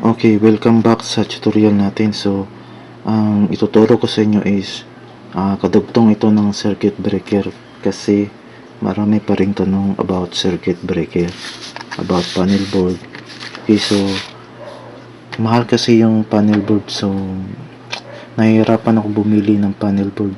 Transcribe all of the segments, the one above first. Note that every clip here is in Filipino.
Okay, welcome back sa tutorial natin. So, ang ituturo ko sa inyo is ah, kadugtong ito ng circuit breaker kasi marami pa ring tanong about circuit breaker, about panel board. Okay, so mahal kasi yung panel board so nahihirapan ako bumili ng panel board.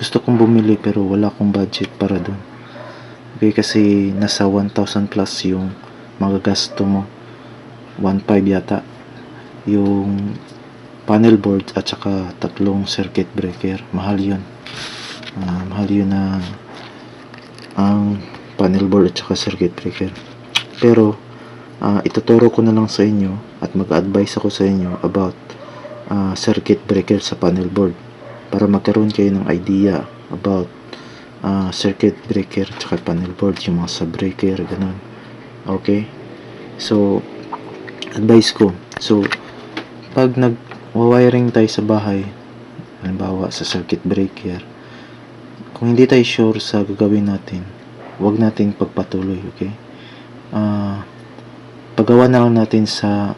Gusto kong bumili pero wala akong budget para doon. Okay, kasi nasa 1,000 plus yung magagasto mo. 1.5 yata yung panel board at saka tatlong circuit breaker. Mahal yun. Ah, mahal yun na ang panel board at saka circuit breaker. Pero ah, ituturo ko na lang sa inyo at mag-advise ako sa inyo about ah, circuit breaker sa panel board para magkaroon kayo ng idea about ah, circuit breaker at panel board yung mga sub breaker ganun. Okay? So advice ko. So, pag nag-wiring tayo sa bahay, halimbawa sa circuit breaker, kung hindi tayo sure sa gagawin natin, huwag nating pagpatuloy, okay? Ah, pagawa na lang natin sa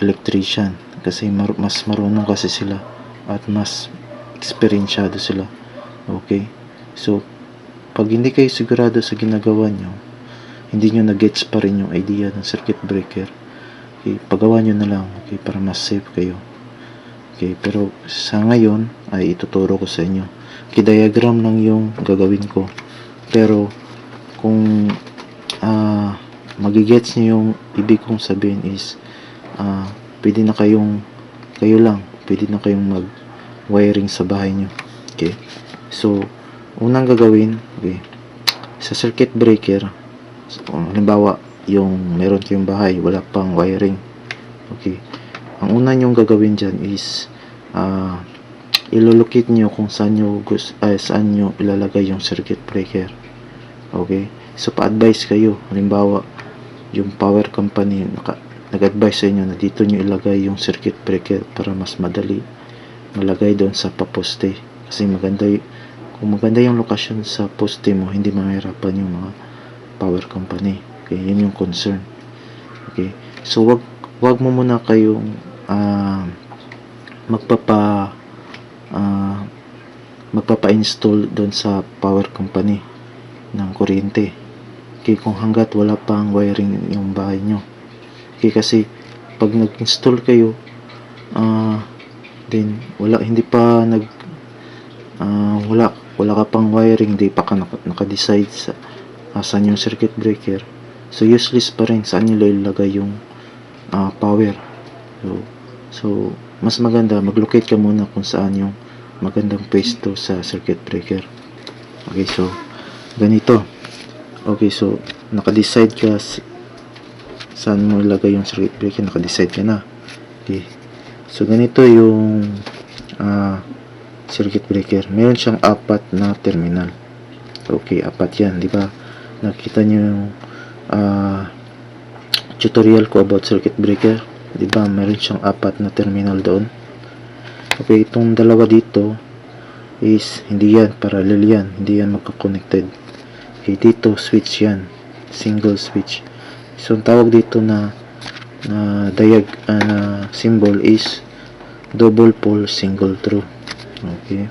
electrician kasi mar- mas marunong kasi sila at mas eksperensyado sila. Okay? So, pag hindi kayo sigurado sa ginagawa nyo, hindi nyo na-gets pa rin yung idea ng circuit breaker, okay, pagawa nyo na lang, okay, para mas safe kayo. Okay, pero sa ngayon ay ituturo ko sa inyo. Okay, diagram lang yung gagawin ko. Pero kung ah magigets nyo yung ibig kong sabihin is ah pwede na kayong kayo lang, pwede na kayong mag wiring sa bahay nyo. Okay? So, unang gagawin, okay, sa circuit breaker, so, halimbawa, yung meron kayong bahay, wala pang wiring. Okay. Ang una nyong gagawin dyan is ah ilulukit nyo kung saan nyo, gus- ay, saan nyo ilalagay yung circuit breaker. Okay. So, pa-advise kayo. Halimbawa, yung power company, naka, nag-advise sa inyo na dito nyo ilagay yung circuit breaker para mas madali malagay doon sa paposte. Kasi maganda kung maganda yung lokasyon sa poste mo, hindi mahirapan yung mga power company. Okay, yun yung concern. Okay. So wag wag mo muna kayong ah, magpapa ah, magpapa-install doon sa power company ng kuryente. Okay, kung hanggat wala pang wiring yung bahay nyo. Okay, kasi pag nag-install kayo, ah, then wala hindi pa nag ah, wala wala ka pang wiring, di pa ka naka- naka-decide sa asan yung circuit breaker. So useless pa rin saan nila ilagay yung ah, power. So, so mas maganda mag-locate ka muna kung saan yung magandang pwesto sa circuit breaker. Okay, so ganito. Okay, so naka-decide ka saan mo ilagay yung circuit breaker, naka-decide ka na. Okay. So ganito yung ah, circuit breaker. Meron siyang apat na terminal. Okay, apat yan, di ba? Nakita niyo yung ah, tutorial ko about circuit breaker. Di ba? Meron siyang apat na terminal doon. Okay, itong dalawa dito is hindi yan, parallel yan. Hindi yan magka-connected. Okay, dito switch yan. Single switch. So, ang tawag dito na na diag ah, na symbol is double pole single through. Okay.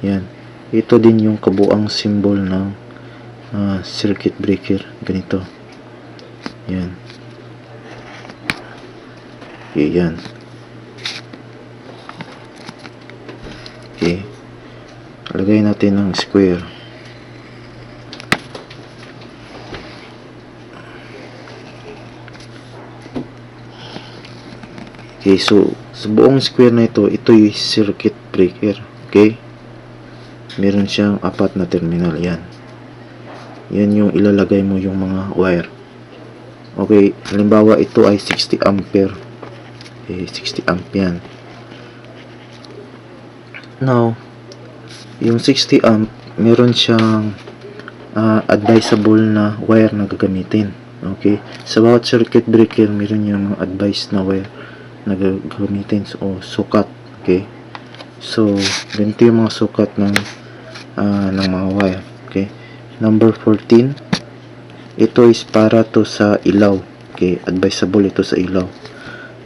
Yan. Ito din yung kabuang symbol ng ah, circuit breaker. Ganito. Yan. Okay, yan. Okay. Lagay natin ng square. Okay, so sa buong square na ito, ito yung circuit breaker. Okay? Meron siyang apat na terminal. Yan. Yan yung ilalagay mo yung mga wire. Okay, halimbawa ito ay 60 ampere. Okay, 60 amp yan. Now, yung 60 amp, meron siyang ah, advisable na wire na gagamitin. Okay? Sa bawat circuit breaker, meron yung advice na wire na gagamitin o sukat. Okay? So, ganito yung mga sukat ng ah, ng mga wire. Number 14, ito is para to sa ilaw. Okay? Advisable ito sa ilaw.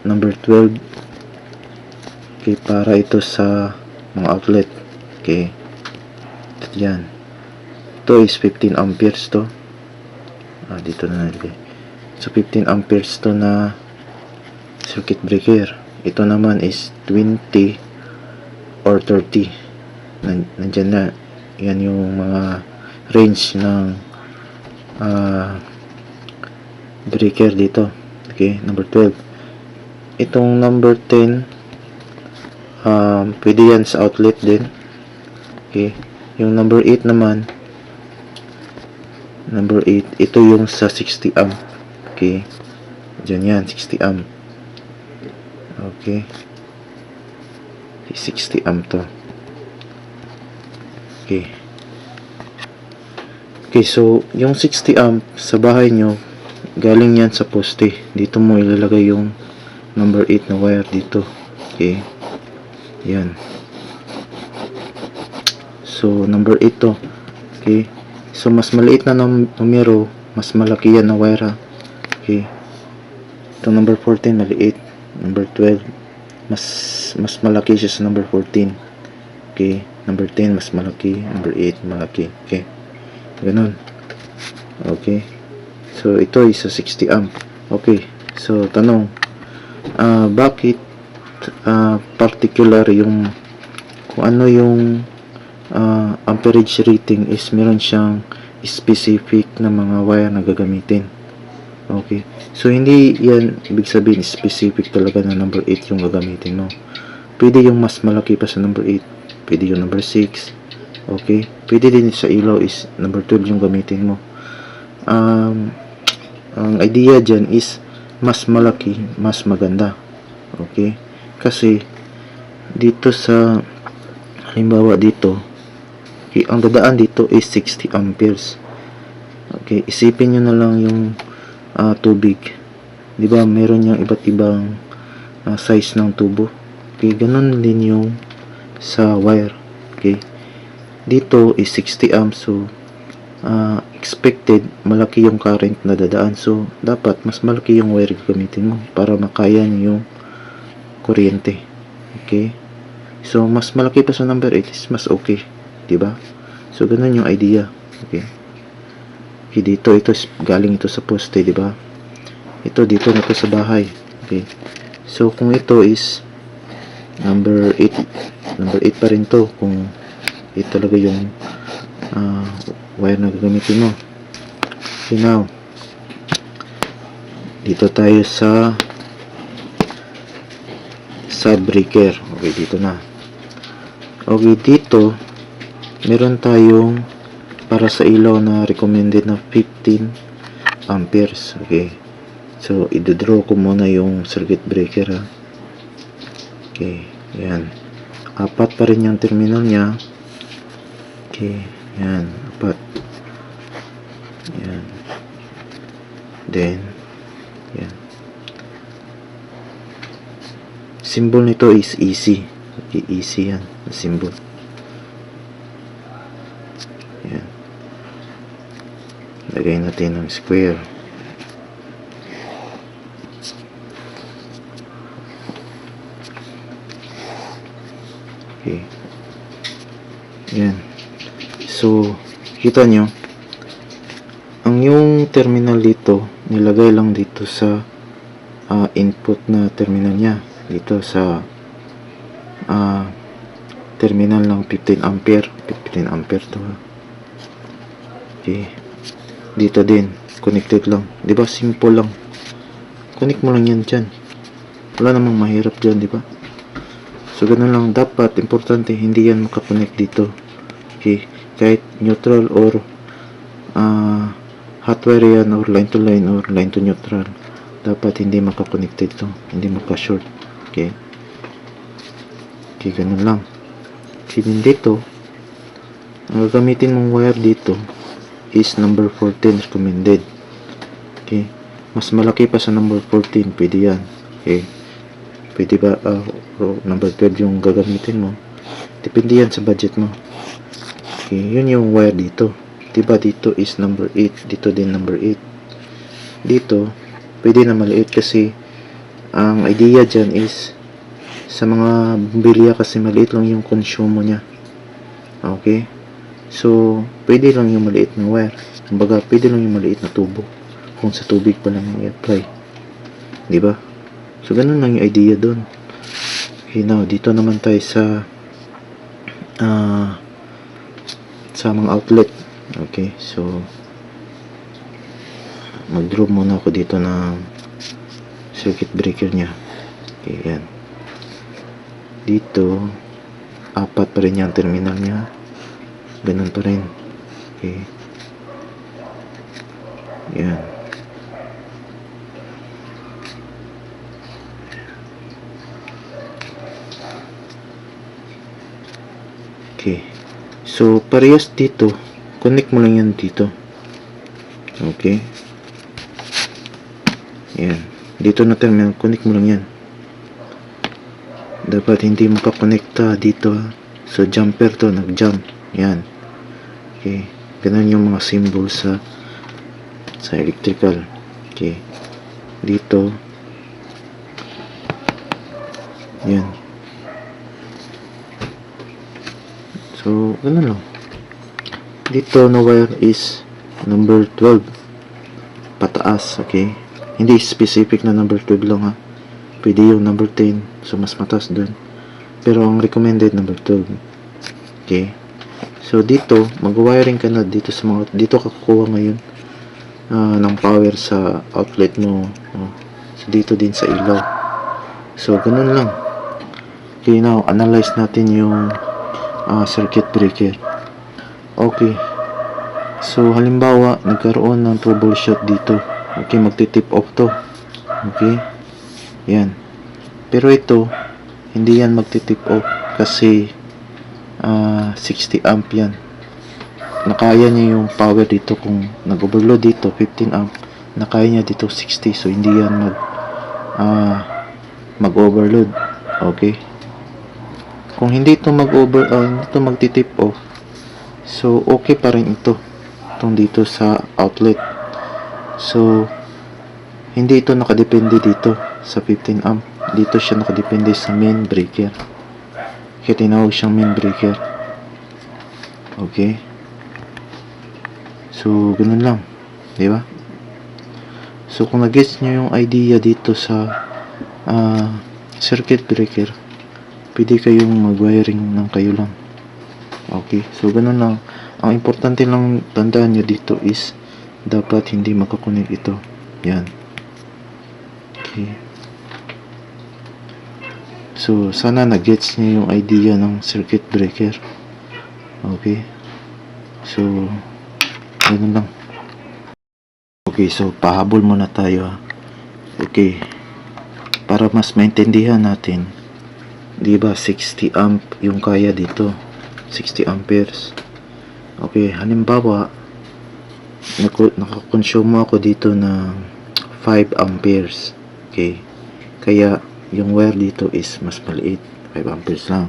number 12 okay para ito sa mga outlet. Okay. Yan. Ito is 15 amperes to. Ah dito na nalagay. So 15 amperes to na circuit breaker. Ito naman is 20 or 30 Nan nandyan na. Yan yung mga range ng ah breaker dito. Okay number 12 itong number 10 um, pwede yan sa outlet din. Okay yung number 8 naman number 8 ito yung sa 60 amp. Okay dyan yan 60 amp. Okay 60 amp to. Okay okay so yung 60 amp sa bahay nyo galing yan sa poste. Dito mo ilalagay yung number 8 na wire dito. Okay? Yan. So number 8 to. Okay? So mas maliit na num- numero mas malaki yan na wire ha. okay? Ito number 14 maliit. Number 12 mas mas malaki siya sa number 14 okay? Number 10 mas malaki. Number 8 malaki. Okay ganun okay. So ito is sa 60 amp. Okay. So tanong ah bakit ah, particular yung kung ano yung ah, amperage rating is meron siyang specific na mga wire na gagamitin. Okay. So hindi yan ibig sabihin specific talaga na number 8 yung gagamitin mo. Pwede yung mas malaki pa sa number 8 pwede yung number 6 okay pwede din sa ilaw is number 12 yung gamitin mo um, ang idea dyan is mas malaki, mas maganda. Okay? Kasi, dito sa, halimbawa dito, okay, ang dadaan dito is 60 amperes. Okay, isipin nyo na lang yung ah, tubig. Di ba, meron yung iba't ibang ah, size ng tubo. Okay, ganun din yung sa wire. Okay, dito is 60 amps, so ah, expected malaki yung current na dadaan. So dapat mas malaki yung wire gamitin mo para makaya yung kuryente. Okay? So mas malaki pa sa number 8 is mas okay di ba? So ganun yung idea. Okay? Okay dito ito is- galing ito sa poste di ba? Ito dito na sa bahay. Okay? So kung ito is number 8 number 8 pa rin to kung ito talaga yung ah, wire na gagamitin mo. Okay, now, dito tayo sa sa breaker. Okay, dito na. Okay, dito, meron tayong para sa ilaw na recommended na 15 amperes. Okay. So, i-draw ko muna yung circuit breaker ha. Okay, yan. Apat pa rin yung terminal niya. Okay, yan, apat. Yan. Then, yan. Symbol nito is easy. Easy yan, symbol. Yan. Lagay natin ng square. Okay. Yan. So, kita nyo, ang yung terminal dito, nilagay lang dito sa ah, input na terminal niya. Dito sa ah, terminal ng 15 ampere. 15 ampere to. ha. Okay. Dito din, connected lang. ba Simple lang. Connect mo lang yan dyan. Wala namang mahirap dyan, ba? So, ganun lang. Dapat, importante, hindi yan makakonect dito. Okay. Kahit neutral or ah hot wire yan or line to line or line to neutral. Dapat hindi makakonected to. Hindi maka-short. Okay. Okay, ganun lang. Din dito, ang gagamitin mong wire dito is number 14 recommended. Okay. Mas malaki pa sa number 14, pwede yan. Okay. Pwede ba, ah, o number 12 yung gagamitin mo. Depende yan sa budget mo. Okay, yun yung wire dito. Diba dito is number 8, dito din number 8. Dito, pwede na maliit kasi ang idea dyan is sa mga bumbilya kasi maliit lang yung consumo niya. Okay? So, pwede lang yung maliit na wire. Kumbaga, pwede lang yung maliit na tubo. Kung sa tubig pa lang i-apply. Di ba? So, ganun lang yung idea doon. Okay, now, dito naman tayo sa ah sa mga outlet. Okay, so mag-draw muna ako dito ng circuit breaker niya. Okay, yan. Dito, apat pa rin yung terminal niya. Ganun pa rin. Okay. Yan. Okay. So, parehas dito. Connect mo lang yan dito. Okay. Yan. Dito na terminal. Connect mo lang yan. Dapat hindi connecta dito. So, jumper to. Nag-jump. Yan. Okay. Ganun yung mga symbol sa sa electrical. Okay. Dito. Yan. So, ganun lang. Dito na wire is number 12. Pataas, okay? Hindi specific na number 12 lang ha. Pwede yung number 10. So, mas mataas dun. Pero ang recommended number 12. Okay? So, dito, mag-wiring ka na dito sa mga, dito ka kukuha ngayon ah, ng power sa outlet mo. Oh. So, dito din sa ilaw. So, ganun lang. Okay, now, analyze natin yung ah, circuit breaker. Okay. So, halimbawa, nagkaroon ng troubleshoot dito. Okay, magti-tip off to. Okay. Yan. Pero ito, hindi yan magti-tip off kasi ah, 60 amp yan. Nakaya niya yung power dito kung nag-overload dito 15 amp. Nakaya niya dito 60 so hindi yan mag ah, mag-overload. Okay. Kung hindi ito mag-over ah, hindi ito magti-tip off. So okay pa rin ito. Itong dito sa outlet. So hindi ito nakadepende dito sa 15 amp. Dito siya nakadepende sa main breaker. Kaya tinawag siyang main breaker. Okay. So, ganun lang. Di ba? So, kung nag-gets nyo yung idea dito sa ah, circuit breaker, pwede kayong mag-wiring ng kayo lang. Okay. So, ganun lang. Ang importante lang tandaan nyo dito is dapat hindi makakunik ito. Yan. Okay. So, sana na-gets niyo yung idea ng circuit breaker. Okay. So, ganun lang. Okay, so pahabol muna tayo. Okay. Para mas maintindihan natin, 'di ba 60 amp yung kaya dito. 60 amperes. Okay, halimbawa naku- nakakonsumo ako dito ng 5 amperes. Okay. Kaya yung wire dito is mas maliit, 5 amperes lang.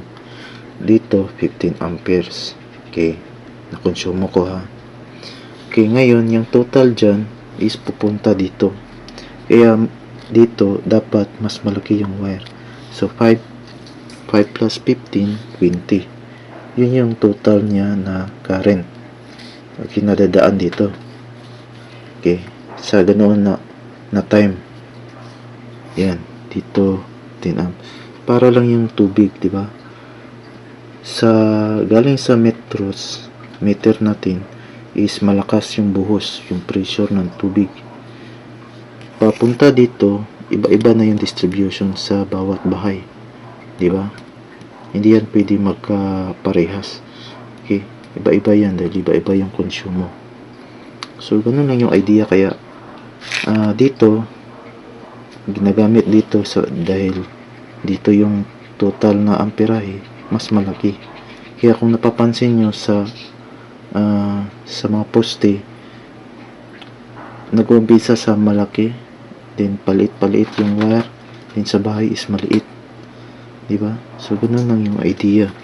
Dito 15 amperes. Okay. Nakonsumo ko ha. Okay, ngayon yung total dyan is pupunta dito. Kaya dito dapat mas malaki yung wire. So 5 5 plus 15, 20. Yun yung total niya na current. Okay, nadadaan dito. Okay, sa ganoon na na time. Yan, dito 10 amps. Para lang yung tubig, di ba? Sa galing sa metros, meter natin is malakas yung buhos, yung pressure ng tubig. Papunta dito, iba-iba na yung distribution sa bawat bahay. Di ba? Hindi yan pwede magkaparehas. Okay? Iba-iba yan dahil iba-iba yung konsumo. So, ganun lang yung idea. Kaya, ah, dito, ginagamit dito sa dahil dito yung total na amperahe mas malaki. Kaya kung napapansin nyo sa ah, sa mga poste nag-umpisa sa malaki then palit-palit yung wire then sa bahay is maliit di ba? So ganun lang yung idea